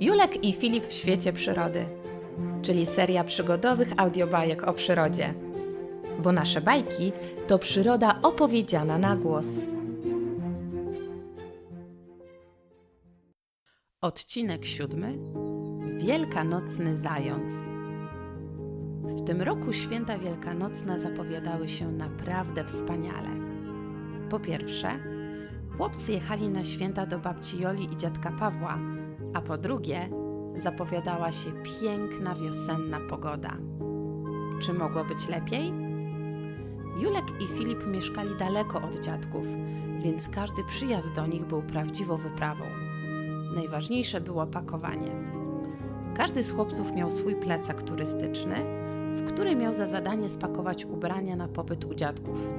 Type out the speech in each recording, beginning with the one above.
Julek i Filip w świecie przyrody, czyli seria przygodowych audiobajek o przyrodzie. Bo nasze bajki to przyroda opowiedziana na głos. Odcinek siódmy. Wielkanocny zając. W tym roku święta wielkanocne zapowiadały się naprawdę wspaniale. Po pierwsze, chłopcy jechali na święta do babci Joli i dziadka Pawła, a po drugie, zapowiadała się piękna wiosenna pogoda. Czy mogło być lepiej? Julek i Filip mieszkali daleko od dziadków, więc każdy przyjazd do nich był prawdziwą wyprawą. Najważniejsze było pakowanie. Każdy z chłopców miał swój plecak turystyczny, w który miał za zadanie spakować ubrania na pobyt u dziadków.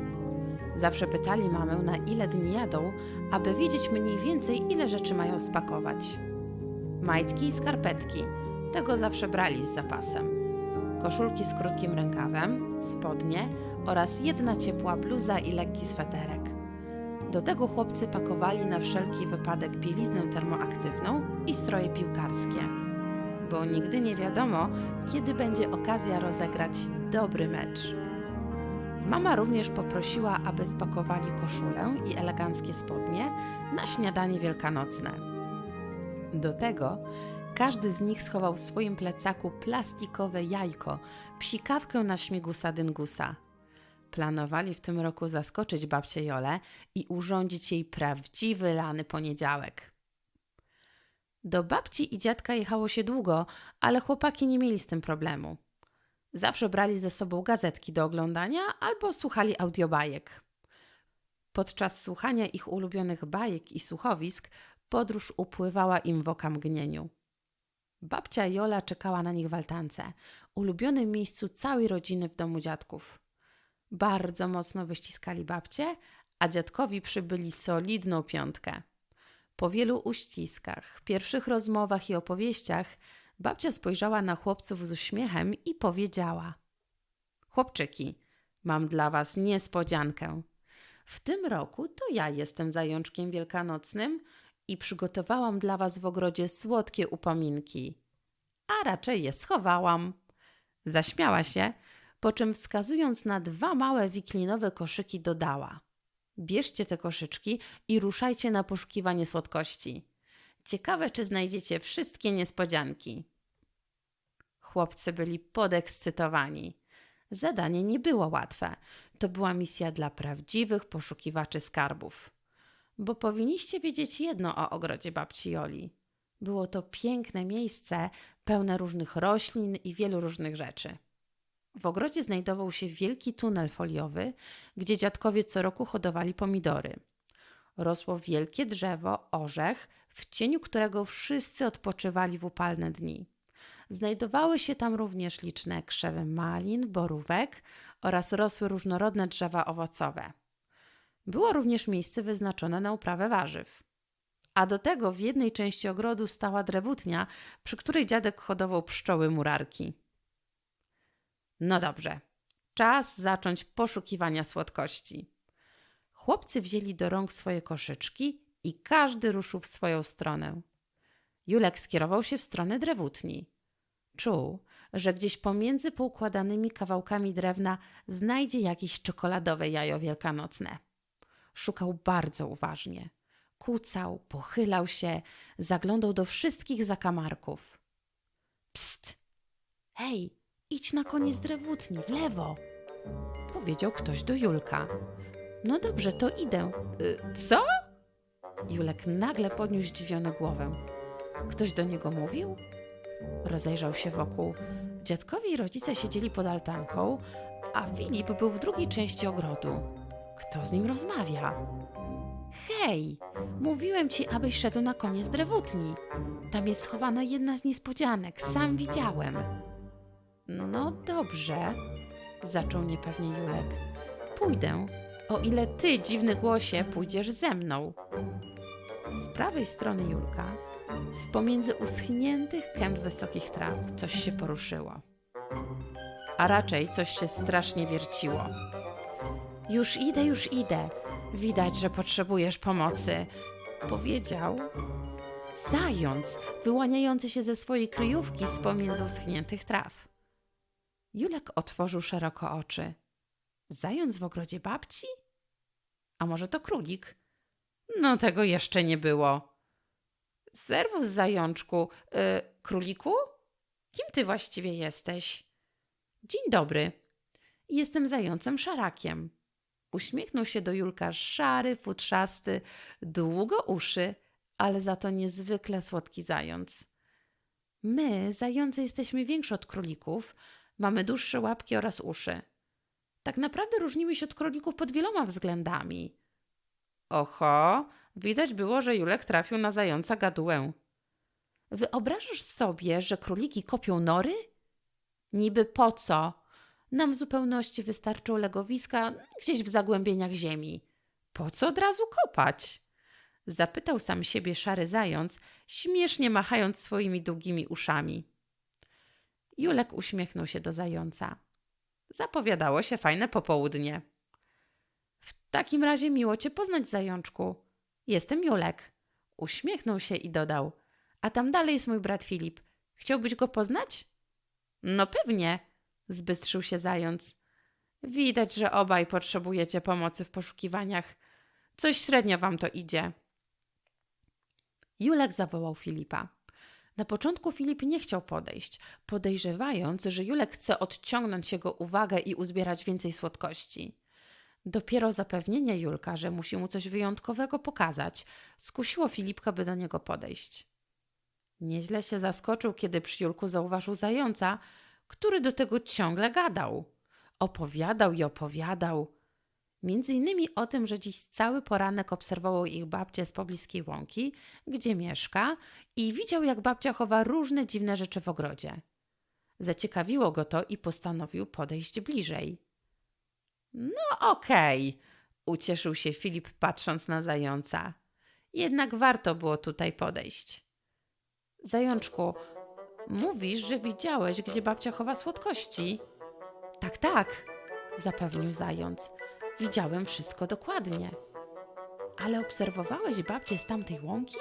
Zawsze pytali mamę, na ile dni jadą, aby wiedzieć mniej więcej, ile rzeczy mają spakować. Majtki i skarpetki, tego zawsze brali z zapasem. Koszulki z krótkim rękawem, spodnie oraz jedna ciepła bluza i lekki sweterek. Do tego chłopcy pakowali na wszelki wypadek bieliznę termoaktywną i stroje piłkarskie, bo nigdy nie wiadomo, kiedy będzie okazja rozegrać dobry mecz. Mama również poprosiła, aby spakowali koszulę i eleganckie spodnie na śniadanie wielkanocne. Do tego każdy z nich schował w swoim plecaku plastikowe jajko, psikawkę na śmigusa dyngusa. Planowali w tym roku zaskoczyć babcię Jolę i urządzić jej prawdziwy lany poniedziałek. Do babci i dziadka jechało się długo, ale chłopaki nie mieli z tym problemu. Zawsze brali ze sobą gazetki do oglądania albo słuchali audiobajek. Podczas słuchania ich ulubionych bajek i słuchowisk podróż upływała im w oka mgnieniu. Babcia Jola czekała na nich w altance, ulubionym miejscu całej rodziny w domu dziadków. Bardzo mocno wyściskali babcię, a dziadkowi przybyli solidną piątkę. Po wielu uściskach, pierwszych rozmowach i opowieściach, babcia spojrzała na chłopców z uśmiechem i powiedziała: Chłopczyki, mam dla was niespodziankę. W tym roku to ja jestem zajączkiem wielkanocnym i przygotowałam dla was w ogrodzie słodkie upominki. A raczej je schowałam. Zaśmiała się, po czym wskazując na dwa małe wiklinowe koszyki dodała: Bierzcie te koszyczki i ruszajcie na poszukiwanie słodkości. Ciekawe, czy znajdziecie wszystkie niespodzianki. Chłopcy byli podekscytowani. Zadanie nie było łatwe. To była misja dla prawdziwych poszukiwaczy skarbów. Bo powinniście wiedzieć jedno o ogrodzie babci Joli. Było to piękne miejsce, pełne różnych roślin i wielu różnych rzeczy. W ogrodzie znajdował się wielki tunel foliowy, gdzie dziadkowie co roku hodowali pomidory. Rosło wielkie drzewo, orzech, w cieniu którego wszyscy odpoczywali w upalne dni. Znajdowały się tam również liczne krzewy malin, borówek oraz rosły różnorodne drzewa owocowe. Było również miejsce wyznaczone na uprawę warzyw. A do tego w jednej części ogrodu stała drewutnia, przy której dziadek hodował pszczoły murarki. No dobrze, czas zacząć poszukiwania słodkości. Chłopcy wzięli do rąk swoje koszyczki i każdy ruszył w swoją stronę. Julek skierował się w stronę drewutni. Czuł, że gdzieś pomiędzy poukładanymi kawałkami drewna znajdzie jakieś czekoladowe jajo wielkanocne. Szukał bardzo uważnie. Kucał, pochylał się, zaglądał do wszystkich zakamarków. Psst! Hej, idź na koniec drewutni, w lewo! Powiedział ktoś do Julka. No dobrze, to idę. Y, co? Julek nagle podniósł zdziwiony głowę. Ktoś do niego mówił? Rozejrzał się wokół. Dziadkowie i rodzice siedzieli pod altanką, a Filip był w drugiej części ogrodu. Kto z nim rozmawia? Hej, mówiłem ci, abyś szedł na koniec drewutni. Tam jest schowana jedna z niespodzianek, sam widziałem. No dobrze, zaczął niepewnie Julek. Pójdę, o ile ty, dziwny głosie, pójdziesz ze mną. Z prawej strony Julka, z pomiędzy uschniętych kęp wysokich traw, coś się poruszyło. A raczej coś się strasznie wierciło. Już idę, już idę. Widać, że potrzebujesz pomocy, powiedział Zając, wyłaniający się ze swojej kryjówki z pomiędzy uschniętych traw. Julek otworzył szeroko oczy. Zając w ogrodzie babci? A może to królik? No, tego jeszcze nie było. Serwus, zajączku. Y, króliku? Kim ty właściwie jesteś? Dzień dobry. Jestem zającem szarakiem. Uśmiechnął się do Julka szary, futrzasty, długo uszy, ale za to niezwykle słodki zając. My, zające, jesteśmy większe od królików, mamy dłuższe łapki oraz uszy. Tak naprawdę różnimy się od królików pod wieloma względami. Oho, widać było, że Julek trafił na zająca gadułę. Wyobrażasz sobie, że króliki kopią nory? Niby po co? Nam w zupełności wystarczą legowiska gdzieś w zagłębieniach ziemi. Po co od razu kopać? Zapytał sam siebie szary zając, śmiesznie machając swoimi długimi uszami. Julek uśmiechnął się do zająca. Zapowiadało się fajne popołudnie. W takim razie miło cię poznać, zajączku. Jestem Julek. Uśmiechnął się i dodał. A tam dalej jest mój brat Filip. Chciałbyś go poznać? No pewnie, zbystrzył się zając. Widać, że obaj potrzebujecie pomocy w poszukiwaniach. Coś średnio wam to idzie. Julek zawołał Filipa. Na początku Filip nie chciał podejść, podejrzewając, że Julek chce odciągnąć jego uwagę i uzbierać więcej słodkości. Dopiero zapewnienie Julka, że musi mu coś wyjątkowego pokazać, skusiło Filipka, by do niego podejść. Nieźle się zaskoczył, kiedy przy Julku zauważył zająca, który do tego ciągle gadał. Opowiadał i opowiadał. Między innymi o tym, że dziś cały poranek obserwował ich babcię z pobliskiej łąki, gdzie mieszka i widział, jak babcia chowa różne dziwne rzeczy w ogrodzie. Zaciekawiło go to i postanowił podejść bliżej. No okej, okay, ucieszył się Filip patrząc na zająca. Jednak warto było tutaj podejść. Zajączku, mówisz, że widziałeś, gdzie babcia chowa słodkości? Tak, tak, zapewnił zając. Widziałem wszystko dokładnie. Ale obserwowałeś babcię z tamtej łąki?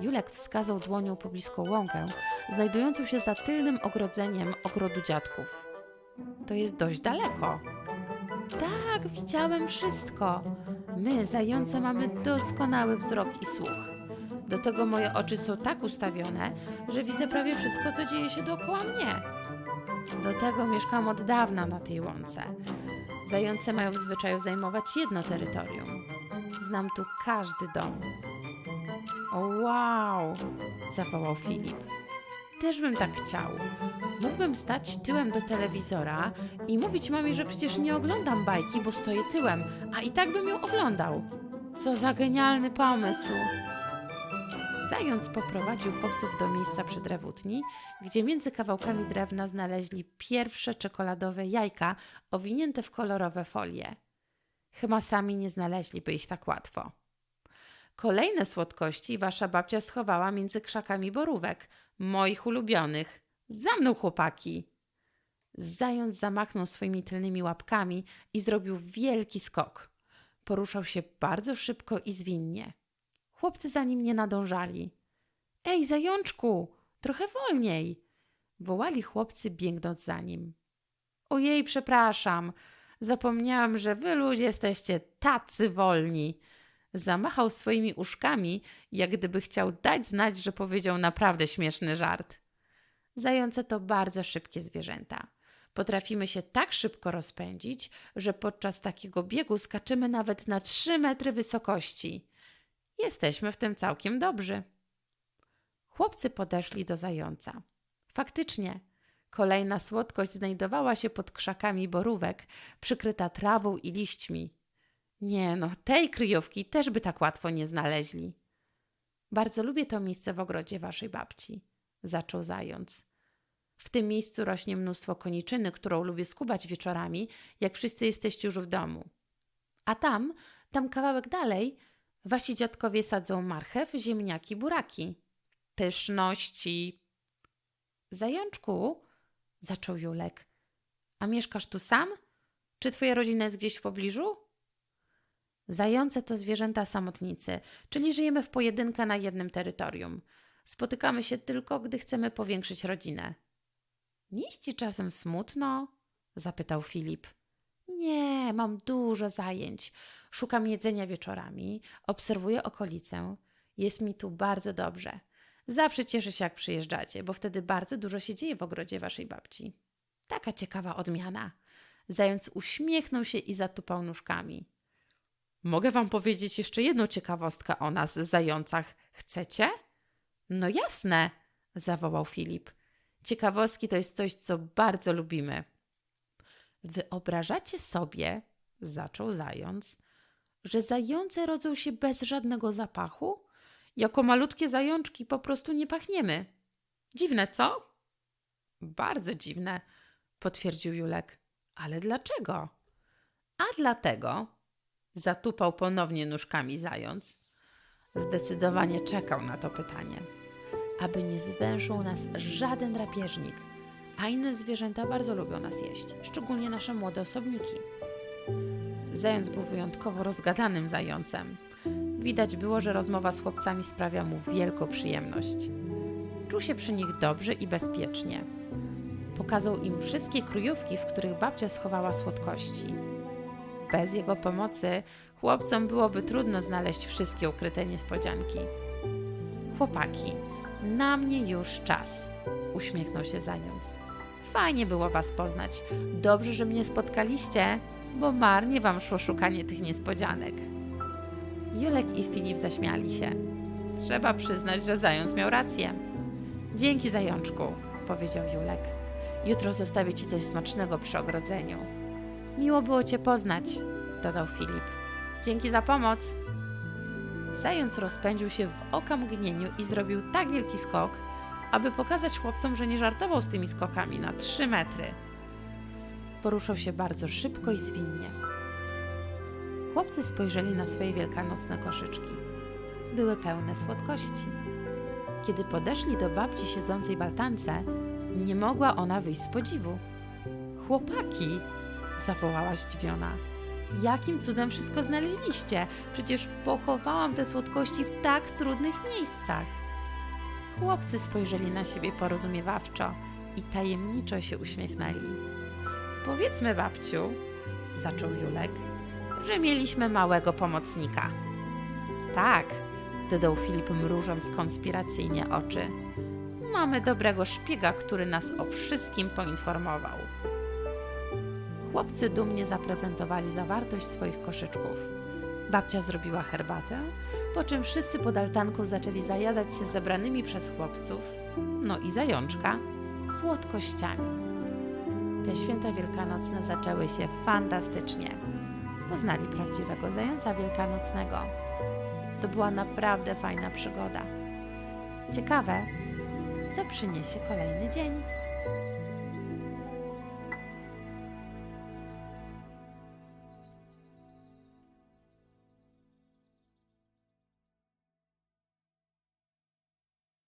Julek wskazał dłonią pobliską łąkę, znajdującą się za tylnym ogrodzeniem ogrodu dziadków. To jest dość daleko. Tak, widziałem wszystko. My, zające, mamy doskonały wzrok i słuch. Do tego moje oczy są tak ustawione, że widzę prawie wszystko, co dzieje się dookoła mnie. Do tego mieszkam od dawna na tej łące. Zające mają w zwyczaju zajmować jedno terytorium. Znam tu każdy dom. O wow! zawołał Filip. Też bym tak chciał. Mógłbym stać tyłem do telewizora i mówić mamie, że przecież nie oglądam bajki, bo stoję tyłem, a i tak bym ją oglądał. Co za genialny pomysł! Zając poprowadził chłopców do miejsca przy drewutni, gdzie między kawałkami drewna znaleźli pierwsze czekoladowe jajka owinięte w kolorowe folie. Chyba sami nie znaleźliby ich tak łatwo. Kolejne słodkości wasza babcia schowała między krzakami borówek, moich ulubionych. Za mną, chłopaki! Zając zamachnął swoimi tylnymi łapkami i zrobił wielki skok. Poruszał się bardzo szybko i zwinnie. Chłopcy za nim nie nadążali. Ej, zajączku, trochę wolniej! Wołali chłopcy, biegnąc za nim. Ojej, przepraszam, zapomniałam, że wy ludzie jesteście tacy wolni. Zamachał swoimi uszkami, jak gdyby chciał dać znać, że powiedział naprawdę śmieszny żart. Zające to bardzo szybkie zwierzęta. Potrafimy się tak szybko rozpędzić, że podczas takiego biegu skaczymy nawet na trzy metry wysokości. Jesteśmy w tym całkiem dobrzy. Chłopcy podeszli do zająca. Faktycznie, kolejna słodkość znajdowała się pod krzakami borówek, przykryta trawą i liśćmi. Nie no, tej kryjówki też by tak łatwo nie znaleźli. Bardzo lubię to miejsce w ogrodzie waszej babci, zaczął zając. W tym miejscu rośnie mnóstwo koniczyny, którą lubię skubać wieczorami, jak wszyscy jesteście już w domu. A tam, tam kawałek dalej, Wasi dziadkowie sadzą marchew, ziemniaki, buraki. Pyszności. Zajączku, zaczął Julek. A mieszkasz tu sam? Czy twoja rodzina jest gdzieś w pobliżu? Zające to zwierzęta samotnicy, czyli żyjemy w pojedynkę na jednym terytorium. Spotykamy się tylko, gdy chcemy powiększyć rodzinę. Nie ci czasem smutno? zapytał Filip. Nie, mam dużo zajęć. Szukam jedzenia wieczorami, obserwuję okolicę. Jest mi tu bardzo dobrze. Zawsze cieszę się, jak przyjeżdżacie, bo wtedy bardzo dużo się dzieje w ogrodzie waszej babci. Taka ciekawa odmiana. Zając uśmiechnął się i zatupał nóżkami. Mogę wam powiedzieć jeszcze jedną ciekawostkę o nas, zającach. Chcecie? No jasne, zawołał Filip. Ciekawostki to jest coś, co bardzo lubimy. Wyobrażacie sobie, zaczął zając, że zające rodzą się bez żadnego zapachu? Jako malutkie zajączki po prostu nie pachniemy. Dziwne, co? Bardzo dziwne, potwierdził Julek. Ale dlaczego? A dlatego, zatupał ponownie nóżkami zając. Zdecydowanie czekał na to pytanie. Aby nie zwęszył nas żaden drapieżnik, a inne zwierzęta bardzo lubią nas jeść, szczególnie nasze młode osobniki. Zając był wyjątkowo rozgadanym zającem. Widać było, że rozmowa z chłopcami sprawia mu wielką przyjemność. Czuł się przy nich dobrze i bezpiecznie. Pokazał im wszystkie kryjówki, w których babcia schowała słodkości. Bez jego pomocy chłopcom byłoby trudno znaleźć wszystkie ukryte niespodzianki. Chłopaki, na mnie już czas, uśmiechnął się zając. Fajnie było was poznać. Dobrze, że mnie spotkaliście, bo marnie wam szło szukanie tych niespodzianek. Julek i Filip zaśmiali się. Trzeba przyznać, że zając miał rację. Dzięki, zajączku, powiedział Julek. Jutro zostawię ci coś smacznego przy ogrodzeniu. Miło było cię poznać, dodał Filip. Dzięki za pomoc. Zając rozpędził się w okamgnieniu i zrobił tak wielki skok, aby pokazać chłopcom, że nie żartował z tymi skokami na trzy metry. Poruszał się bardzo szybko i zwinnie. Chłopcy spojrzeli na swoje wielkanocne koszyczki. Były pełne słodkości. Kiedy podeszli do babci siedzącej w altance, nie mogła ona wyjść z podziwu. Chłopaki! zawołała zdziwiona. Jakim cudem wszystko znaleźliście? Przecież pochowałam te słodkości w tak trudnych miejscach. Chłopcy spojrzeli na siebie porozumiewawczo i tajemniczo się uśmiechnęli. Powiedzmy, babciu, zaczął Julek, że mieliśmy małego pomocnika. Tak, dodał Filip, mrużąc konspiracyjnie oczy. Mamy dobrego szpiega, który nas o wszystkim poinformował. Chłopcy dumnie zaprezentowali zawartość swoich koszyczków. Babcia zrobiła herbatę, po czym wszyscy pod altanką zaczęli zajadać się zebranymi przez chłopców, no i zajączka, słodkościami. Te święta wielkanocne zaczęły się fantastycznie. Poznali prawdziwego zająca wielkanocnego. To była naprawdę fajna przygoda. Ciekawe, co przyniesie kolejny dzień.